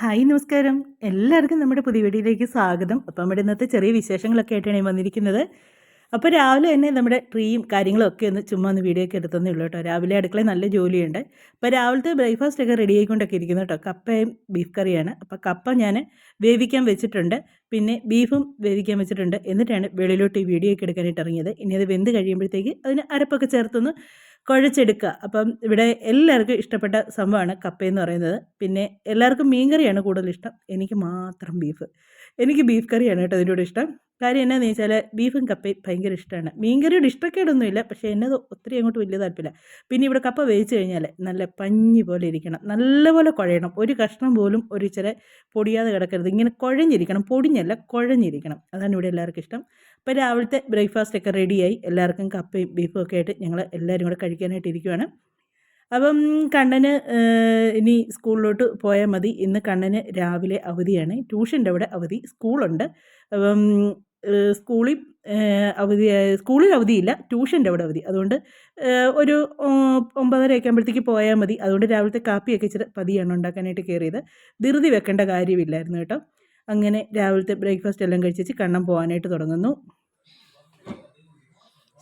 Hi നമസ്കാരം. എല്ലാവർക്കും നമ്മുടെ പുതിയ വീഡിയോയിലേക്ക് സ്വാഗതം. അപ്പം നമ്മുടെ ഇന്നത്തെ ചെറിയ വിശേഷങ്ങളൊക്കെ ആയിട്ടാണ് ഞാൻ വന്നിരിക്കുന്നത്. അപ്പോൾ രാവിലെ തന്നെ നമ്മുടെ ട്രീയും കാര്യങ്ങളും ഒക്കെ ഒന്ന് ചുമ്മാ ഒന്ന് വീഡിയോ ഒക്കെ എടുത്തതേ ഉള്ളൂ കേട്ടോ. രാവിലെ അടുക്കളയിൽ നല്ല ജോലിയുണ്ട്. അപ്പോൾ രാവിലത്തെ ബ്രേക്ക്ഫാസ്റ്റ് ഒക്കെ റെഡി ആയിക്കൊണ്ടൊക്കെ ഇരിക്കുന്നു കേട്ടോ. കപ്പയും ബീഫ് കറിയാണ് അപ്പോൾ കപ്പ ഞാൻ വേവിക്കാൻ വെച്ചിട്ടുണ്ട്. പിന്നെ ബീഫും വേവിക്കാൻ വെച്ചിട്ടുണ്ട്. എന്നിട്ടാണ് വെളിയിലോട്ട് ഈ വീഡിയോ ഒക്കെ എടുക്കാനായിട്ട് ഇറങ്ങിയത്. ഇനി അത് വെന്ത് കഴിയുമ്പോഴത്തേക്ക് അതിന് അരപ്പൊക്കെ ചേർത്തൊന്ന് കുഴച്ചെടുക്കുക. അപ്പം ഇവിടെ എല്ലാവർക്കും ഇഷ്ടപ്പെട്ട സംഭവമാണ് കപ്പയെന്ന് പറയുന്നത്. പിന്നെ എല്ലാവർക്കും മീൻ കറിയാണ് കൂടുതൽ ഇഷ്ടം. എനിക്ക് മാത്രം ബീഫ് എനിക്ക് ബീഫ് കറിയാണ് കേട്ടോ അതിന്റെ കൂടെ ഇഷ്ടം. കാര്യം എന്നാന്ന് വെച്ചാൽ ബീഫും കപ്പയും ഭയങ്കര ഇഷ്ടമാണ് മീൻ കറിയോട് ഇഷ്ടക്കേടൊന്നുമില്ല. പക്ഷേ എന്നത് ഒത്തിരി അങ്ങോട്ട് വലിയ താല്പര്യമില്ല. പിന്നെ ഇവിടെ കപ്പ വേവിച്ച് കഴിഞ്ഞാൽ നല്ല പഞ്ഞി പോലെ ഇരിക്കണം. നല്ലപോലെ കുഴയണം. ഒരു കഷ്ണം പോലും ഒരു ഇച്ചിരി പൊടിയാതെ കിടക്കരുത്. ഇങ്ങനെ കുഴഞ്ഞിരിക്കണം. പൊടിഞ്ഞല്ല കുഴഞ്ഞിരിക്കണം. അതാണ് ഇവിടെ എല്ലാവർക്കും ഇഷ്ടം. അപ്പോൾ രാവിലത്തെ ബ്രേക്ക്ഫാസ്റ്റൊക്കെ റെഡിയായി. എല്ലാവർക്കും കപ്പയും ബീഫും ഒക്കെ ആയിട്ട് ഞങ്ങൾ എല്ലാവരും കൂടെ കഴിക്കാനായിട്ട് ഇരിക്കുവാണ്. അപ്പം കണ്ണന് ഇനി സ്കൂളിലോട്ട് പോയാൽ മതി. ഇന്ന് കണ്ണന് രാവിലെ അവധിയാണ്. ട്യൂഷന്റെ അവിടെ അവധി. സ്കൂളുണ്ട്. അപ്പം സ്കൂളിൽ അവധി സ്കൂളിൽ അവധിയില്ല ട്യൂഷന്റെ അവിടെ അവധി. അതുകൊണ്ട് ഒരു ഒമ്പതര ഒമ്പതരയൊക്കെ ആകുമ്പോഴത്തേക്ക് പോയാൽ മതി. അതുകൊണ്ട് രാവിലത്തെ കാപ്പിയൊക്കെ ഇച്ചിരി പതിയാണ് ഉണ്ടാക്കാനായിട്ട് കയറിയത്. ധൃതി വെക്കേണ്ട കാര്യമില്ലായിരുന്നു കേട്ടോ. അങ്ങനെ രാവിലത്തെ ബ്രേക്ക്ഫാസ്റ്റ് എല്ലാം കഴിച്ചേച്ച് കണ്ണം പോകാനായിട്ട് തുടങ്ങുന്നു.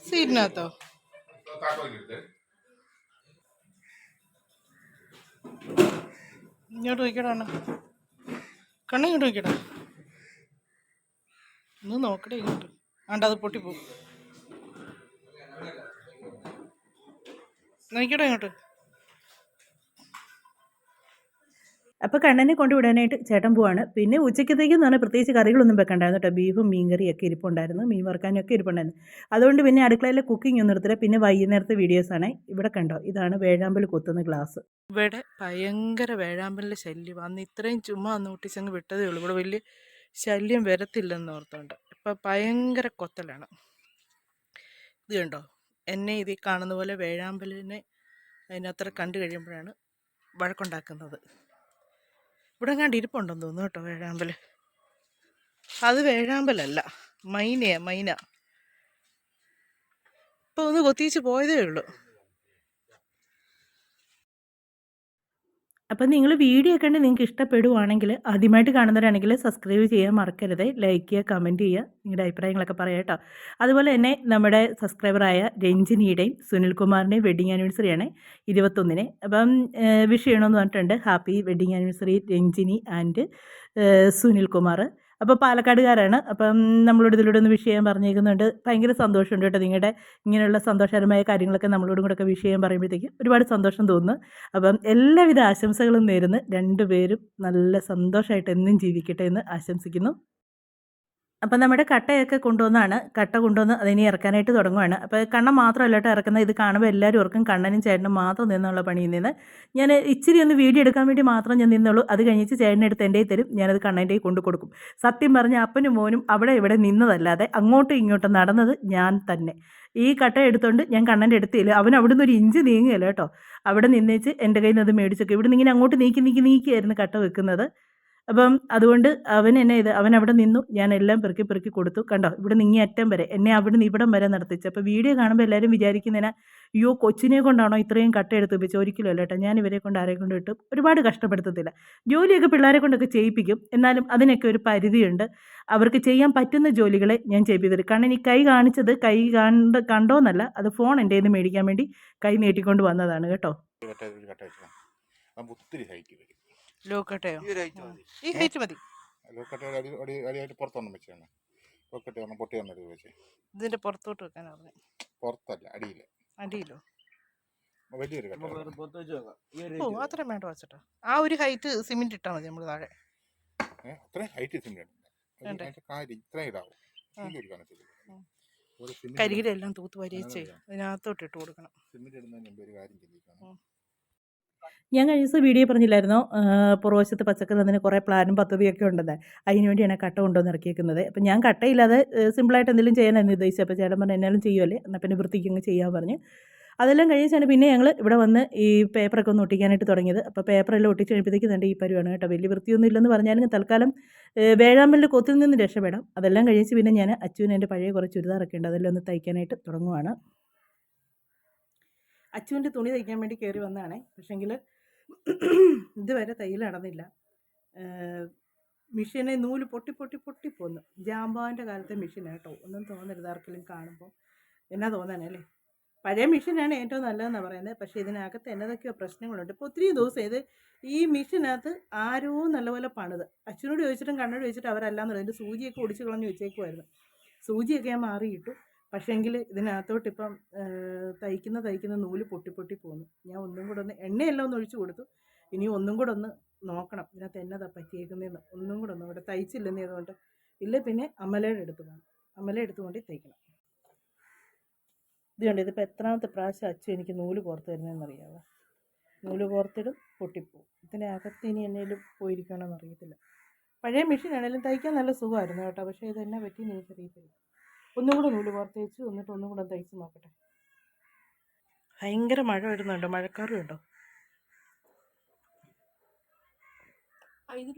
സീറ്റിനകത്തോ? ഇങ്ങോട്ട് അണ്ണ. കണ്ണ ഇങ്ങോട്ട് നോക്കിയടാ ഒന്ന് നോക്കട്ടെ ഇങ്ങോട്ട്. ആണ്ട അത് പോകും നോക്കട്ടെ ഇങ്ങോട്ട്. അപ്പോൾ കണ്ണനെ കൊണ്ടുവിടാനായിട്ട് ചേട്ടൻ പോവാണ്. പിന്നെ ഉച്ചക്കത്തേക്കെന്ന് പറഞ്ഞാൽ പ്രത്യേകിച്ച് കറികളൊന്നും വെക്കണ്ടായിരുന്നു കേട്ടോ. ബീഫും മീൻകറിയൊക്കെ ഇരിപ്പുണ്ടായിരുന്നു. മീൻ വറുക്കാനൊക്കെ ഇരിപ്പുണ്ടായിരുന്നു. അതുകൊണ്ട് പിന്നെ അടുക്കളയിലെ കുക്കിംഗ് ഒന്നും എടുത്തില്ല. പിന്നെ വൈകുന്നേരത്തെ വീഡിയോസാണ് ഇവിടെ കണ്ടോ? ഇതാണ് വേഴാമ്പൽ കൊത്തുന്ന ഗ്ലാസ് ഇവിടെ ഭയങ്കര വേഴാമ്പലിന്റെ ശല്യം അന്ന് ഇത്രയും ചുമ്മാ അന്ന് ഒട്ടിച്ചങ്ങ് വിട്ടതേ ഉള്ളൂ. ഇവിടെ വലിയ ശല്യം വരത്തില്ലെന്ന് ഓർത്തുകൊണ്ട് ഇപ്പം ഭയങ്കര കൊത്തലാണ്. ഇത് കണ്ടോ? എന്നെ ഇതിൽ കാണുന്ന പോലെ വേഴാമ്പലിനെ അതിനത്ര കണ്ടു കഴിയുമ്പോഴാണ് വഴക്കുണ്ടാക്കുന്നത്. ഇവിടെ കണ്ട് ഇരിപ്പുണ്ടെന്ന് തോന്നുന്നു കേട്ടോ വേഴാമ്പൽ അത് വേഴാമ്പലല്ല മൈനയാ മൈന. ഇപ്പൊ ഒന്ന് കൊത്തിച്ച് പോയതേ ഉള്ളൂ. അപ്പം നിങ്ങൾ വീഡിയോ കണ്ട് നിങ്ങൾക്ക് ഇഷ്ടപ്പെടുവാണെങ്കിൽ ആദ്യമായിട്ട് കാണുന്നവരാണെങ്കിൽ സബ്സ്ക്രൈബ് ചെയ്യാൻ മറക്കരുത്. ലൈക്ക് ചെയ്യുക കമന്റ് ചെയ്യുക നിങ്ങളുടെ അഭിപ്രായങ്ങളൊക്കെ പറയാം കേട്ടോ. അതുപോലെ തന്നെ നമ്മുടെ സബ്സ്ക്രൈബറായ രഞ്ജിനിയുടെയും സുനിൽകുമാറിന്റെയും വെഡിങ് ആനിവേഴ്സറിയാണ് ഇരുപത്തൊന്നിന്. അപ്പം വിഷ് ചെയ്യണമെന്ന് പറഞ്ഞിട്ടുണ്ട്. Happy wedding anniversary Ranjini and Sunilkumar. അപ്പോൾ പാലക്കാടുകാരാണ്. അപ്പം നമ്മളോട് ഇതിലൂടെ ഒന്ന് വിഷയം പറഞ്ഞേക്കുന്നുണ്ട് ഭയങ്കര സന്തോഷമുണ്ട് കേട്ടോ നിങ്ങളുടെ ഇങ്ങനെയുള്ള സന്തോഷകരമായ കാര്യങ്ങളൊക്കെ നമ്മളോടും കൂടെ ഒക്കെ വിഷയം പറയുമ്പോഴത്തേക്ക് ഒരുപാട് സന്തോഷം തോന്നുന്നു. അപ്പം എല്ലാവിധ ആശംസകളും നേരുന്നു. രണ്ടുപേരും നല്ല സന്തോഷമായിട്ട് എന്നും ജീവിക്കട്ടെ എന്ന് ആശംസിക്കുന്നു. അപ്പം നമ്മുടെ കട്ടയൊക്കെ കൊണ്ടുവന്നാണ്. കട്ട കൊണ്ടുവന്ന് അതിനെ ഇറക്കാനായിട്ട് തുടങ്ങുവാണ്. അപ്പോൾ കണ്ണൻ മാത്രമല്ല കേട്ടോ ഇറക്കുന്നത്. ഇത് കാണുമ്പോൾ എല്ലാവരും ഓർക്കും കണ്ണനും ചേട്ടനും മാത്രം നിന്നുള്ള പണിയിൽ നിന്ന്. ഞാൻ ഇച്ചിരി ഒന്ന് വീഡിയോ എടുക്കാൻ വേണ്ടി മാത്രം ഞാൻ നിന്നുള്ളൂ. അത് കഴിഞ്ഞിട്ട് ചേട്ടനെടുത്ത് എന്റെ തരും. ഞാനത് കണ്ണന്റെ കൊണ്ടു കൊടുക്കും. സത്യം പറഞ്ഞ അപ്പനും മോനും അവിടെ ഇവിടെ നിന്നതല്ലാതെ അങ്ങോട്ടും ഇങ്ങോട്ടും നടന്നത് ഞാൻ തന്നെ. ഈ കട്ട എടുത്തുകൊണ്ട് ഞാൻ കണ്ണന്റെ അടുത്തില്ല അവൻ അവിടെ നിന്ന് ഒരു ഇഞ്ച് നീങ്ങുകയല്ലോ കേട്ടോ. അവിടെ നിന്നേച്ച് എന്റെ കയ്യിൽ നിന്ന് അത് മേടിച്ചൊക്കെ. ഇവിടെ നിന്ന് ഇങ്ങനെ അങ്ങോട്ട് നീക്കി നീക്കി നീക്കിയായിരുന്നു കട്ട വെക്കുന്നത്. അപ്പം അതുകൊണ്ട് അവൻ എന്നെ ഇത് അവൻ അവിടെ നിന്നു. ഞാൻ എല്ലാം പെറുക്കി പെറുക്കി കൊടുത്തു. കണ്ടോ? ഇവിടെ നിങ്ങി അറ്റം വരെ. എന്നെ അവിടെ നിന്ന് ഇവിടം വരെ നടത്തിച്ചു. അപ്പോൾ വീഡിയോ കാണുമ്പോൾ എല്ലാവരും വിചാരിക്കുന്നതിനാ അയ്യോ കൊച്ചിനെ കൊണ്ടാണോ ഇത്രയും കട്ട എടുത്ത് വെച്ച് ഒരിക്കലും അല്ല കേട്ടോ. ഞാൻ ഇവരെ കൊണ്ട് ആരെ കൊണ്ട് ഇട്ട് ഒരുപാട് കഷ്ടപ്പെടുത്തത്തില്ല. ജോലിയൊക്കെ പിള്ളേരെ കൊണ്ടൊക്കെ ചെയ്യിപ്പിക്കും. എന്നാലും അതിനൊക്കെ ഒരു പരിധിയുണ്ട്. അവർക്ക് ചെയ്യാൻ പറ്റുന്ന ജോലികളെ ഞാൻ ചെയ്യിപ്പിച്ചത് കാരണം ഈ കൈ കാണിച്ചത് കൈ കണ്ട് കണ്ടോന്നല്ല അത് ഫോൺ എന്റെ മേടിക്കാൻ വേണ്ടി കൈ നീട്ടിക്കൊണ്ട് വന്നതാണ് കേട്ടോ. ഒത്തിരി വരും. ലോക്കട്ടയോ ഈ ഒരു ഹൈറ്റ് മതി. അടി അടി അടിയായിട്ട് പുറത്തൊന്നും വെച്ചാണ് ലോക്കട്ട ഒന്ന് പൊട്ടി വന്നിട്ട് വെച്ച്. ഇതിന്റെ പുറത്തോട്ട് വെക്കാൻ പറഞ്ഞു. പുറത്തല്ല അടിയില്ല അടിയിലോ? വലിയൊരു കട്ട ഓ അത്രയും വേണ്ട വെച്ചിട്ടോ. ആ ഒരു ഹൈറ്റ് സിമെന്റ് ഇട്ടാ മതി നമ്മൾ താഴെ. അത്രയും ഹൈറ്റ് സിമെന്റ് വേണ്ടേ? അതിന്റെ കാര്യം ഇത്രയും ഇടാവും. ഒരു കരികിലെല്ലാം തൂത്ത് വരിയിച്ച് അതിനകത്തോട്ട് ഇട്ട് കൊടുക്കണം. സിമെന്റ് ഇടുന്നതിന് മുമ്പ് ഒരു കാര്യം ചിന്തിക്കണം. ഞാൻ കഴിഞ്ഞ ദിവസം വീഡിയോ പറഞ്ഞില്ലായിരുന്നോ? പുറവശത്ത് പച്ചക്കറി അതിന് കുറേ പ്ലാനും പദ്ധതിയൊക്കെ ഉണ്ടെന്ന്. അതിന് വേണ്ടിയാണ് കട്ട കൊണ്ടുവന്ന് ഇറക്കിയേക്കുന്നത്. അപ്പം ഞാൻ കട്ടയില്ലാതെ സിമ്പിളായിട്ട് എന്തെങ്കിലും ചെയ്യാനായിരുന്നു ഉദ്ദേശിച്ചത്? അപ്പോൾ ചേട്ടൻ പറഞ്ഞു എന്നാലും ചെയ്യുമല്ലേ എന്നാൽ പിന്നെ വൃത്തിക്ക് അങ്ങ് ചെയ്യാൻ പറഞ്ഞു. അതെല്ലാം കഴിച്ചാണ് പിന്നെ ഞങ്ങൾ ഇവിടെ വന്ന് ഈ പേപ്പറൊക്കെ ഒന്ന് ഒട്ടിക്കാനായിട്ട് തുടങ്ങിയത്. അപ്പോൾ പേപ്പറെല്ലാം ഒട്ടിച്ച് കഴിയുമ്പോഴത്തേക്ക് തന്നെ ഈ പരുവാണ് കേട്ടോ. വലിയ വൃത്തിയൊന്നും ഇല്ലെന്ന് പറഞ്ഞാലും തൽക്കാലം വേഴാമ്പലിൽ കൊത്തിൽ നിന്ന് രക്ഷപ്പെടാം. അതെല്ലാം കഴിച്ച് പിന്നെ ഞാൻ അച്ചുവിന് എന്റെ പഴയ കുറച്ച് ചുരിദാറൊക്കെ ഉണ്ട്. അതെല്ലാം ഒന്ന് തയ്ക്കാനായിട്ട് തുടങ്ങുവാണ്. അച്ചുവിന്റെ തുണി തയ്ക്കാൻ വേണ്ടി കയറി വന്നതാണേ. പക്ഷേങ്കിൽ ഇതുവരെ തയ്യൽ നടന്നില്ല. മെഷീനെ നൂൽ പൊട്ടി പൊട്ടി പൊട്ടി പോന്നു. ജാമ്പാവിന്റെ കാലത്തെ മെഷീനാണ് കേട്ടോ. ഒന്നും തോന്നരുത് ആർക്കെങ്കിലും കാണുമ്പോൾ എന്നാ തോന്നാനല്ലേ പഴയ മെഷീനാണ് ഏറ്റവും നല്ലതെന്നാണ് പറയുന്നത്. പക്ഷേ ഇതിനകത്ത് എന്നതൊക്കെയോ പ്രശ്നങ്ങളുണ്ട്. ഇപ്പോൾ ഒത്തിരി ദിവസം ഇത് ഈ മെഷീനകത്ത് ആരോ നല്ലപോലെ പണിത്. അച്ഛനോട് ചോദിച്ചിട്ടും കണ്ണോട് ചോദിച്ചിട്ട് അവരല്ലാന്ന് പറയുന്നത് സൂചിയൊക്കെ ഒടിച്ച് കളഞ്ഞു വെച്ചേക്കുമായിരുന്നു സൂചിയൊക്കെ ഞാൻ മാറിയിട്ടു. പക്ഷേങ്കിൽ ഇതിനകത്തോട്ട് ഇപ്പം തയ്ക്കുന്ന തയ്ക്കുന്ന നൂൽ പൊട്ടി പൊട്ടി പോകുന്നു ഞാൻ ഒന്നും കൂടെ ഒന്ന് എണ്ണയെല്ലാം ഒന്ന് ഒഴിച്ചു കൊടുത്തു. ഇനി ഒന്നും കൂടെ ഒന്ന് നോക്കണം. ഇതിനകത്ത് എന്നതാ പറ്റിയേക്കുന്നതെന്ന് ഒന്നും കൂടെ ഒന്ന് ഇവിടെ തയ്ച്ചില്ലെന്ന് അതുകൊണ്ട് ഇല്ല പിന്നെ അമലയുടെ എടുത്ത് പോകണം അമല എടുത്തുകൊണ്ട് തയ്ക്കണം. ഇത് ഇതിപ്പോൾ എത്രാമത്തെ പ്രാവശ്യം അച്ചു എനിക്ക് നൂൽ കോർത്ത് തരുന്നതെന്നറിയാമോ നൂൽ കോർത്തിടും പൊട്ടിപ്പോവും. ഇതിനകത്ത് ഇനി എന്നേലും പോയിരിക്കണമെന്ന് അറിയത്തില്ല പഴയ മെഷീൻ ആണെങ്കിലും തയ്ക്കാൻ നല്ല സുഖമായിരുന്നു കേട്ടോ. പക്ഷേ ഇതെന്നെ പറ്റി എനിക്കറിയത്തില്ല. ഒന്നും കൂടെ നൂൽ പുറത്ത് വെച്ച് എന്നിട്ട് ഒന്നും കൂടെ തയ്ച്ച് നോക്കട്ടെ ഭയങ്കര മഴ വരുന്നുണ്ട് മഴക്കാറും ഉണ്ടോ ആ, ഇത്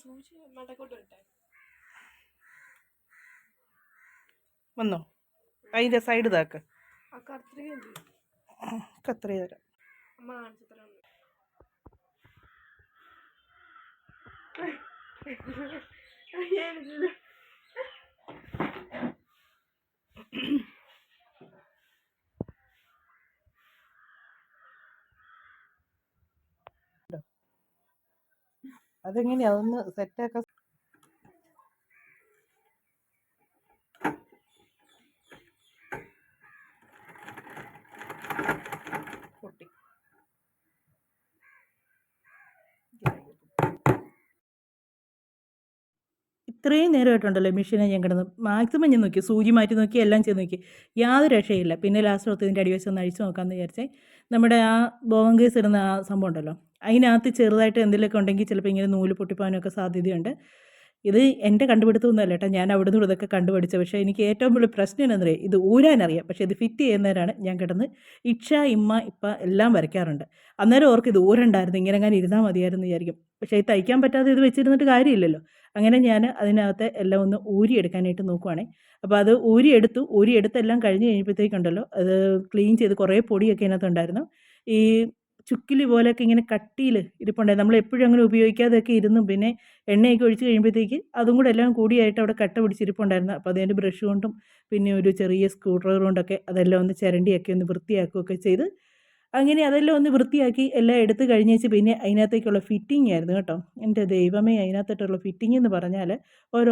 സൂചി മടക്കോട്ട് വന്നോ അതിന്റെ സൈഡ് താക്ക്? കത്ര തരാം അമ്മ അതെങ്ങനെയാ? അതൊന്ന് സെറ്റാക്കാൻ പൊട്ടി ഇത്രയും നേരമായിട്ടുണ്ടല്ലോ മെഷീനെ ഞാൻ കിടന്ന്. മാക്സിമം ഞാൻ നോക്കി. സൂചി മാറ്റി നോക്കി എല്ലാം ചെയ്ത് നോക്കി. യാതൊരു രക്ഷയില്ല. പിന്നെ ലാസ്റ്റ് ഓർത്ത് ഇതിന്റെ അടിവശം ഒന്ന് അഴിച്ചു നോക്കാമെന്ന് വിചാരിച്ചേ. നമ്മുടെ ആ ബോവൻ ഇടുന്ന ആ സംഭവം ഉണ്ടല്ലോ. അതിനകത്ത് ചെറുതായിട്ട് എന്തെങ്കിലുമൊക്കെ ഉണ്ടെങ്കിൽ ചിലപ്പോൾ ഇങ്ങനെ നൂൽ പൊട്ടിപ്പോകാനൊക്കെ സാധ്യതയുണ്ട്. ഇത് എന്റെ കണ്ടുപിടുത്തമൊന്നുമല്ല കേട്ടോ. ഞാൻ അവിടെ നിന്ന് ഇതൊക്കെ കണ്ടുപിടിച്ച പക്ഷേ എനിക്ക് ഏറ്റവും വലിയ പ്രശ്നം എന്നറിയാം ഇത് ഊരാനറിയാം. പക്ഷേ ഇത് ഫിറ്റ് ചെയ്യുന്നവരാണ്. ഞാൻ കിടന്ന് ഇക്ഷ ഇമ്മ ഇപ്പ എല്ലാം വരയ്ക്കാറുണ്ട്. അന്നേരം ഓർക്ക് ഇത് ഊരണ്ടായിരുന്നു. ഇങ്ങനെ അങ്ങനെ ഇരുന്നാൽ മതിയായിരുന്നു വിചാരിക്കും. പക്ഷേ ഇത് തയ്ക്കാൻ പറ്റാതെ ഇത് വെച്ചിരുന്നിട്ട് കാര്യമില്ലല്ലോ. അങ്ങനെ ഞാൻ അതിനകത്ത് എല്ലാം ഒന്ന് ഊരി എടുക്കാനായിട്ട് നോക്കുവാണേ. അപ്പോൾ അത് ഊരി എടുത്തു ഊരി എടുത്തെല്ലാം കഴിഞ്ഞ് കഴിഞ്ഞപ്പോഴത്തേക്കുണ്ടല്ലോ അത് ക്ലീൻ ചെയ്ത് കുറേ പൊടിയൊക്കെ അതിനകത്തുണ്ടായിരുന്നു ഈ ചുക്കിലി പോലെയൊക്കെ ഇങ്ങനെ കട്ടിയിൽ ഇരിപ്പുണ്ടായി. നമ്മൾ എപ്പോഴും അങ്ങനെ ഉപയോഗിക്കാതെയൊക്കെ ഇരുന്നു. പിന്നെ എണ്ണയൊക്കെ ഒഴിച്ച് കഴിയുമ്പോഴത്തേക്ക് അതും കൂടെ എല്ലാം കൂടിയായിട്ട് അവിടെ കട്ട പിടിച്ചിരിപ്പുണ്ടായിരുന്നു അപ്പോൾ അതിന്റെ ബ്രഷ് കൊണ്ടും പിന്നെ ഒരു ചെറിയ സ്ക്രൂ ഡ്രൈവർ കൊണ്ടൊക്കെ അതെല്ലാം ഒന്ന് ചിരണ്ടിയൊക്കെ ഒന്ന് വൃത്തിയാക്കുകയൊക്കെ ചെയ്ത് അങ്ങനെ അതെല്ലാം ഒന്ന് വൃത്തിയാക്കി എല്ലാം എടുത്തു കഴിഞ്ഞേച്ച് പിന്നെ അതിനകത്തേക്കുള്ള ഫിറ്റിംഗ് ആയിരുന്നു കേട്ടോ. എന്റെ ദൈവമേ അതിനകത്തോട്ടുള്ള ഫിറ്റിംഗ് എന്ന് പറഞ്ഞാൽ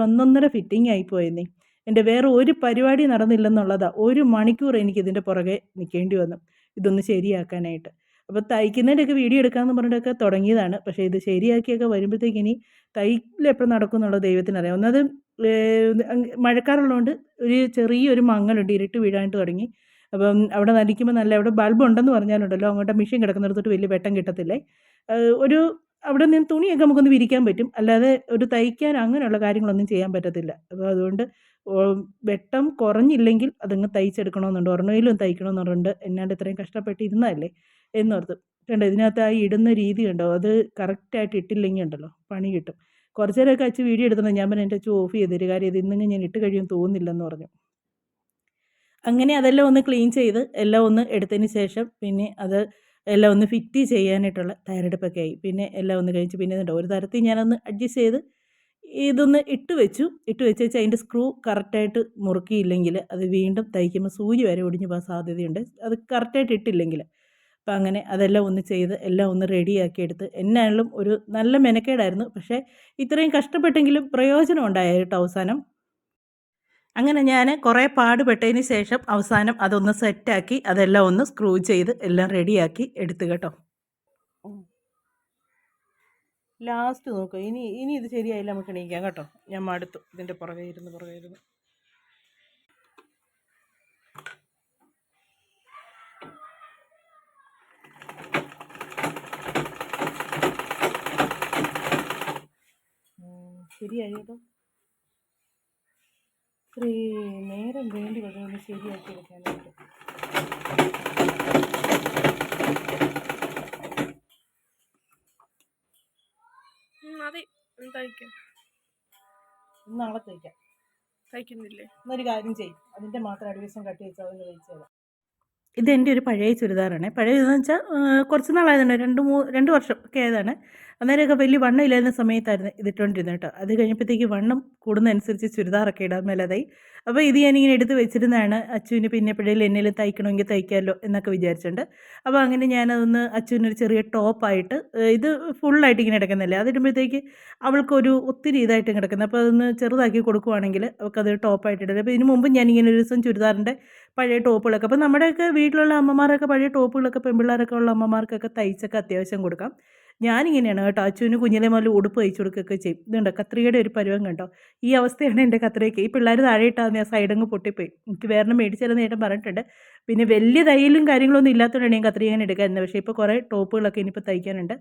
ഒന്നൊന്നര ഫിറ്റിംഗ് ആയിപ്പോയെന്നേ എന്റെ വേറെ ഒരു പരിപാടി നടന്നില്ലെന്നുള്ളതാണ് ഒരു മണിക്കൂർ എനിക്ക് ഇതിന്റെ പുറകെ നിൽക്കേണ്ടി വന്നു. ഇതൊന്ന് ശരിയാക്കാനായിട്ട്. അപ്പോൾ തയ്ക്കുന്നതിന്റെയൊക്കെ വീഡിയോ എടുക്കാമെന്ന് പറഞ്ഞിട്ടൊക്കെ തുടങ്ങിയതാണ്. പക്ഷേ ഇത് ശരിയാക്കിയൊക്കെ വരുമ്പോഴത്തേക്ക് ഇനി തയ്യലെപ്പോൾ നടക്കും എന്നുള്ള ദൈവത്തിനറിയാം. ഒന്നത് മഴക്കാറുള്ളതുകൊണ്ട് ഒരു ചെറിയൊരു മങ്ങലുണ്ട് ഇരുട്ട് വീഴാനായിട്ട് തുടങ്ങി. അപ്പം അവിടെ നനയ്ക്കുമ്പോൾ നല്ല അവിടെ ബൾബ് ഉണ്ടെന്ന് പറഞ്ഞാലുണ്ടല്ലോ അങ്ങോട്ട് മെഷീൻ കിടക്കുന്നിടത്തോട്ട് വലിയ വെട്ടം കിട്ടത്തില്ലേ? ഒരു അവിടെ നിന്ന് തുണിയൊക്കെ നമുക്കൊന്ന് വിരിക്കാൻ പറ്റും. അല്ലാതെ ഒരു തയ്ക്കാൻ അങ്ങനെയുള്ള കാര്യങ്ങളൊന്നും ചെയ്യാൻ പറ്റത്തില്ല. അപ്പോൾ അതുകൊണ്ട് വെട്ടം കുറഞ്ഞില്ലെങ്കിൽ അതങ്ങ് തയ്ച്ചെടുക്കണമെന്നുണ്ട്. ഒരെണ്ണയിലും തയ്ക്കണമെന്നുണ്ട്. എന്നാണ്ട് ഇത്രയും കഷ്ടപ്പെട്ട് ഇരുന്നതല്ലേ എന്നോർത്ത്. കണ്ടോ ഇതിനകത്ത് ആ ഇടുന്ന രീതി ഉണ്ടോ അത് കറക്റ്റായിട്ട് ഇട്ടില്ലെങ്കിൽ ഉണ്ടല്ലോ പണി കിട്ടും. കുറച്ച് നേരമൊക്കെ അച്ഛൻ വീഡിയോ എടുത്തത് ഞാൻ പറഞ്ഞു എന്റെ അച്ഛൻ ഓഫ് ചെയ്ത് തരും കാര്യം ഇത് ഇന്നെങ്കിൽ ഞാൻ ഇട്ട് കഴിയും തോന്നുന്നില്ലെന്ന് പറഞ്ഞു. അങ്ങനെ അതെല്ലാം ഒന്ന് ക്ലീൻ ചെയ്ത് എല്ലാം ഒന്ന് എടുത്തതിന് ശേഷം പിന്നെ അത് എല്ലാം ഒന്ന് ഫിറ്റ് ചെയ്യാനായിട്ടുള്ള തയ്യാറെടുപ്പൊക്കെ ആയി. പിന്നെ എല്ലാം ഒന്ന് കഴിച്ച് പിന്നെ ഒരു തരത്തിൽ ഞാനൊന്ന് അഡ്ജസ്റ്റ് ചെയ്ത് ഇതൊന്ന് ഇട്ട് വെച്ചു. ഇട്ട് വെച്ച് വെച്ചാൽ അതിന്റെ സ്ക്രൂ കറക്റ്റായിട്ട് മുറുക്കിയില്ലെങ്കിൽ അത് വീണ്ടും തയ്ക്കുമ്പോൾ സൂചി വരെ ഒടിഞ്ഞു പോകാൻ സാധ്യതയുണ്ട്. അത് കറക്റ്റായിട്ട് ഇട്ടില്ലെങ്കിൽ അപ്പം അങ്ങനെ അതെല്ലാം ഒന്ന് ചെയ്ത് എല്ലാം ഒന്ന് റെഡിയാക്കി എടുത്ത് എന്നാണെങ്കിലും ഒരു നല്ല മെനക്കേടായിരുന്നു. പക്ഷേ ഇത്രയും കഷ്ടപ്പെട്ടെങ്കിലും പ്രയോജനം ഉണ്ടായ കേട്ടോ അവസാനം. അങ്ങനെ ഞാൻ കുറേ പാടുപെട്ടതിന് ശേഷം അവസാനം അതൊന്ന് സെറ്റാക്കി അതെല്ലാം ഒന്ന് സ്ക്രൂ ചെയ്ത് എല്ലാം റെഡിയാക്കി എടുത്തു കേട്ടോ. ലാസ്റ്റ് നോക്കുക ഇനി ഇനി ഇത് ശരിയായില്ല നമുക്ക് എണീക്കാം കേട്ടോ. ഞാൻ മടുത്തു. ഇതിന്റെ പുറകെ ഇരുന്ന് പുറകെ ഇരുന്ന്. ശരിയായി കേട്ടോ. ഇത്രയും നേരം വേണ്ടി വരും ഒന്ന് ശരിയാക്കി എടുക്കാനായിട്ട്. മതി തയ്ക്കാം. നാളെ തയ്ക്കാം. തയ്ക്കുന്നില്ലേ? എന്നൊരു കാര്യം ചെയ്യും. അതിന്റെ മാത്രം അടിവശം കട്ടി വെച്ചാൽ തരാം ഇത് എന്റെ ഒരു പഴയ ചുരിദാറാണ്. പഴയ ചുരിദാർ വെച്ചാൽ കുറച്ച് നാളായതാണ്. രണ്ട് മൂ രണ്ട് വർഷം ഒക്കെ ആയതാണ്. അന്നേരമൊക്കെ വലിയ വണ്ണം ഇല്ലായിരുന്ന സമയത്തായിരുന്നു ഇതിട്ടുകൊണ്ടിരുന്നത് കേട്ടോ. അത് കഴിഞ്ഞപ്പോഴത്തേക്ക് വണ്ണം കൂടുന്നതനുസരിച്ച് ചുരിദാറൊക്കെ ഇടാൻ മേലതായി. അപ്പോൾ ഇത് ഞാനിങ്ങനെ എടുത്ത് വെച്ചിരുന്നതാണ്. അച്ചുവിന് പിന്നെ എപ്പോഴേലും എന്നെങ്കിലും തയ്ക്കണമെങ്കിൽ തയ്ക്കാമല്ലോ എന്നൊക്കെ വിചാരിച്ചിട്ടുണ്ട്. അപ്പോൾ അങ്ങനെ ഞാനതൊന്ന് അച്ചുവിനൊരു ചെറിയ ടോപ്പായിട്ട് ഇത് ഫുള്ളായിട്ട് ഇങ്ങനെ കിടക്കുന്നില്ല അതിടുമ്പോഴത്തേക്ക് അവൾക്കൊരു ഒത്തിരി ഇതായിട്ട് കിടക്കുന്നത്. അപ്പോൾ അതൊന്ന് ചെറുതാക്കി കൊടുക്കുവാണെങ്കിൽ അവൾക്കത് ടോപ്പായിട്ട് ഇടുന്നത് അപ്പോൾ ഇതിന് മുമ്പ് ഞാനിങ്ങനെ ഒരു ദിവസം ചുരിദാറിന്റെ പഴയ ടോപ്പുകളൊക്കെ. അപ്പോൾ നമ്മുടെയൊക്കെ വീട്ടിലുള്ള അമ്മമാരൊക്കെ പഴയ ടോപ്പുകളൊക്കെ പെൺപിള്ളേരൊക്കെ ഉള്ള അമ്മമാർക്കൊക്കെ തയ്ച്ചൊക്കെ അത്യാവശ്യം കൊടുക്കാം. ഞാനിങ്ങനെയാണ് കേട്ടോ അച്ചുവിന് കുഞ്ഞിലെ മുതൽ ഉടുപ്പ് തയ്ച്ചു കൊടുക്കുകയൊക്കെ ചെയ്യും. ഇതുണ്ട്? കത്രികയുടെ ഒരു പരുവം കണ്ടോ? ഈ അവസ്ഥയാണ് എന്റെ കത്രികയ്ക്ക്. ഈ പിള്ളേർ താഴെ ഇട്ടാൽ ഞാൻ സൈഡങ്ങ് പൊട്ടിപ്പോയി. എനിക്ക് വേറെ മേടിച്ചാലെന്ന് ഏട്ടൻ പറഞ്ഞിട്ടുണ്ട്. പിന്നെ വലിയ തയ്യലും കാര്യങ്ങളൊന്നും ഇല്ലാത്തതുകൊണ്ടാണ് ഞാൻ കത്രിക ഇങ്ങനെ എടുക്കാറുണ്ട് പക്ഷേ ഇപ്പോൾ കുറേ ടോപ്പുകളൊക്കെ ഇനിയിപ്പോൾ തയ്ക്കാനുണ്ട്.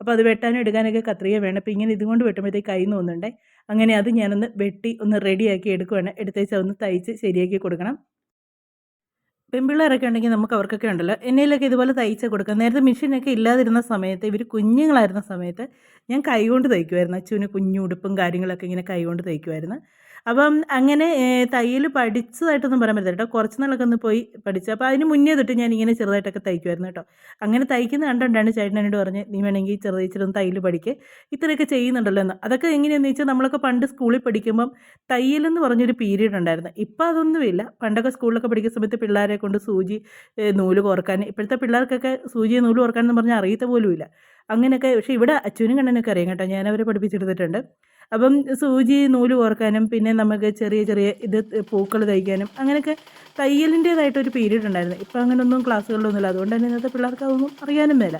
അപ്പോൾ അത് വെട്ടാനും എടുക്കാനൊക്കെ കത്രിക വേണം. അപ്പോൾ ഇങ്ങനെ ഇതുകൊണ്ട് വെട്ടുമ്പോഴത്തേക്ക് കൈ തോന്നുന്നുണ്ടേ അങ്ങനെ അത് ഞാനൊന്ന് വെട്ടി ഒന്ന് റെഡിയാക്കി എടുക്കുവാണ്. എടുത്തേച്ച് ഒന്ന് തയ്ച്ച് ശരിയാക്കി കൊടുക്കണം. പെൺപിള്ളേരൊക്കെ ഉണ്ടെങ്കിൽ നമുക്ക് അവർക്കൊക്കെ ഉണ്ടല്ലോ. എന്നേലൊക്കെ ഇതുപോലെ തയ്ച്ച് കൊടുക്കാം നേരത്തെ മെഷീനൊക്കെ ഇല്ലാതിരുന്ന സമയത്ത് ഇവർ കുഞ്ഞുങ്ങളായിരുന്ന സമയത്ത് ഞാൻ കൈകൊണ്ട് തയ്ക്കുമായിരുന്നു അച്ഛന് കുഞ്ഞുടുപ്പും കാര്യങ്ങളൊക്കെ ഇങ്ങനെ കൈകൊണ്ട് തയ്ക്കുമായിരുന്നു അപ്പം അങ്ങനെ തയ്യൽ പഠിച്ചതായിട്ടൊന്നും പറയാൻ പറ്റില്ല കേട്ടോ. കുറച്ച് നാളൊക്കെ ഒന്ന് പോയി പഠിച്ചു. അപ്പോൾ അതിന് മുന്നേ തൊട്ട് ഞാൻ ഇങ്ങനെ ചെറുതായിട്ടൊക്കെ തയ്ക്കുമായിരുന്നു കേട്ടോ. അങ്ങനെ തയ്ക്കുന്ന കണ്ടുകൊണ്ടാണ് ചേട്ടൻ എന്നോട് പറഞ്ഞ് നീ വേണമെങ്കിൽ ചെറുതായിട്ടൊന്ന് തയ്യൽ പഠിക്കുക ഇത്രയൊക്കെ ചെയ്യുന്നുണ്ടല്ലോ എന്ന്. അതൊക്കെ എങ്ങനെയാണെന്ന് വെച്ചാൽ നമ്മളൊക്കെ പണ്ട് സ്കൂളിൽ പഠിക്കുമ്പം തയ്യലെന്ന് പറഞ്ഞൊരു പീരീഡ് ഉണ്ടായിരുന്നു. ഇപ്പോൾ അതൊന്നുമില്ല പണ്ടൊക്കെ സ്കൂളിലൊക്കെ പഠിക്കുന്ന സമയത്ത് പിള്ളേരെ കൊണ്ട് സൂചി നൂൽ കോർക്കാൻ ഇപ്പോഴത്തെ പിള്ളേർക്കൊക്കെ സൂചി നൂൽ കോർക്കാൻ എന്ന് പറഞ്ഞാൽ അറിയത്ത പോലുമില്ല അങ്ങനെയൊക്കെ പക്ഷേ ഇവിടെ അച്ഛനും കണ്ണനൊക്കെ അറിയാം കേട്ടോ. ഞാൻ അവരെ പഠിപ്പിച്ചെടുത്തിട്ടുണ്ട്. അപ്പം സൂചി നൂൽ ഓർക്കാനും പിന്നെ നമുക്ക് ചെറിയ ചെറിയ ഇത് പൂക്കൾ തയ്ക്കാനും അങ്ങനെയൊക്കെ തയ്യലിന്റേതായിട്ടൊരു പീരീഡ് ഉണ്ടായിരുന്നു. ഇപ്പം അങ്ങനെയൊന്നും ക്ലാസ്സുകളിലൊന്നുമില്ല. അതുകൊണ്ട് തന്നെ ഇന്നത്തെ പിള്ളേർക്ക് അതൊന്നും അറിയാനും മേല.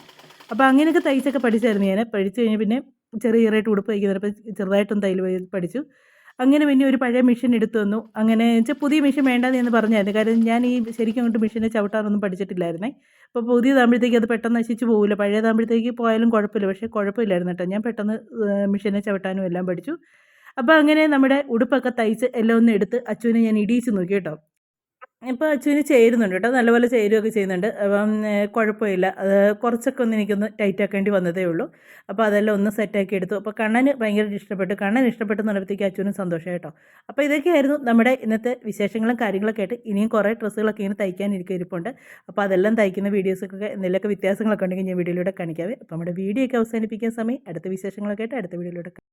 അപ്പോൾ അങ്ങനെയൊക്കെ തയ്ച്ചൊക്കെ പഠിച്ചായിരുന്നു ഞാൻ. പഠിച്ചു കഴിഞ്ഞ് പിന്നെ ചെറിയ ചെറിയായിട്ട് ഉടുപ്പ് തയ്ക്കുന്നപ്പോൾ ചെറുതായിട്ടൊന്ന് തയ്യൽ പഠിച്ചു. അങ്ങനെ പിന്നെ ഒരു പഴയ മെഷീൻ എടുത്തു വന്നു അങ്ങനെ വെച്ചാൽ പുതിയ മെഷീൻ വേണ്ടെന്ന് പറഞ്ഞായിരുന്നു. കാരണം ഞാൻ ഈ ശരിക്കും അങ്ങോട്ട് മെഷീനെ ചവിട്ടാറൊന്നും പഠിച്ചിട്ടില്ലായിരുന്നേ. അപ്പോൾ പുതിയതാകുമ്പോഴത്തേക്ക് അത് പെട്ടെന്ന് നശിച്ചു പോകില്ല പഴയതാകുമ്പോഴത്തേക്ക് പോയാലും കുഴപ്പമില്ല. പക്ഷേ കുഴപ്പമില്ലായിരുന്നു കേട്ടോ. ഞാൻ പെട്ടെന്ന് മെഷീനെ ചവിട്ടാനും എല്ലാം പഠിച്ചു. അപ്പോൾ അങ്ങനെ നമ്മുടെ ഉടുപ്പൊക്കെ തയ്ച്ച് എല്ലാം ഒന്ന് എടുത്ത് അച്ചുവിനെ ഞാൻ ഇടിയിച്ച് നോക്കി കേട്ടോ. ഇപ്പോൾ അച്ചുവിന് ചേരുന്നുണ്ട് കേട്ടോ. നല്ലപോലെ ചേരുകയൊക്കെ ചെയ്യുന്നുണ്ട്. അപ്പം കുഴപ്പമില്ല. അത് കുറച്ചൊക്കെ ഒന്ന് എനിക്കൊന്ന് ടൈറ്റാക്കേണ്ടി വന്നതേ ഉള്ളൂ. അപ്പോൾ അതെല്ലാം ഒന്ന് സെറ്റാക്കി എടുത്തു. അപ്പോൾ കണ്ണന് ഭയങ്കര ഇഷ്ടപ്പെട്ടു. കണ്ണൻ ഇഷ്ടപ്പെട്ടു എന്നുള്ളപ്പോഴത്തേക്ക് അച്ഛനും സന്തോഷം കേട്ടോ. അപ്പോൾ ഇതൊക്കെയായിരുന്നു നമ്മുടെ ഇന്നത്തെ വിശേഷങ്ങളും കാര്യങ്ങളൊക്കെ ആയിട്ട്. ഇനിയും കുറേ ഡ്രസ്സുകളൊക്കെ ഇങ്ങനെ തയ്ക്കാനിരിക്കും ഇരിപ്പുണ്ട്. അപ്പോൾ അതെല്ലാം തയ്ക്കുന്ന വീഡിയോസൊക്കെ എന്തെങ്കിലുമൊക്കെ വ്യത്യാസങ്ങളൊക്കെ ഉണ്ടെങ്കിൽ ഞാൻ വീഡിയോയിലൂടെ കാണിക്കാവേ. അപ്പോൾ നമ്മുടെ വീഡിയോ ഒക്കെ അവസാനിപ്പിക്കുന്ന സമയം. അടുത്ത വിശേഷങ്ങളൊക്കെ ആയിട്ട് അടുത്ത വീഡിയോയിലൂടെ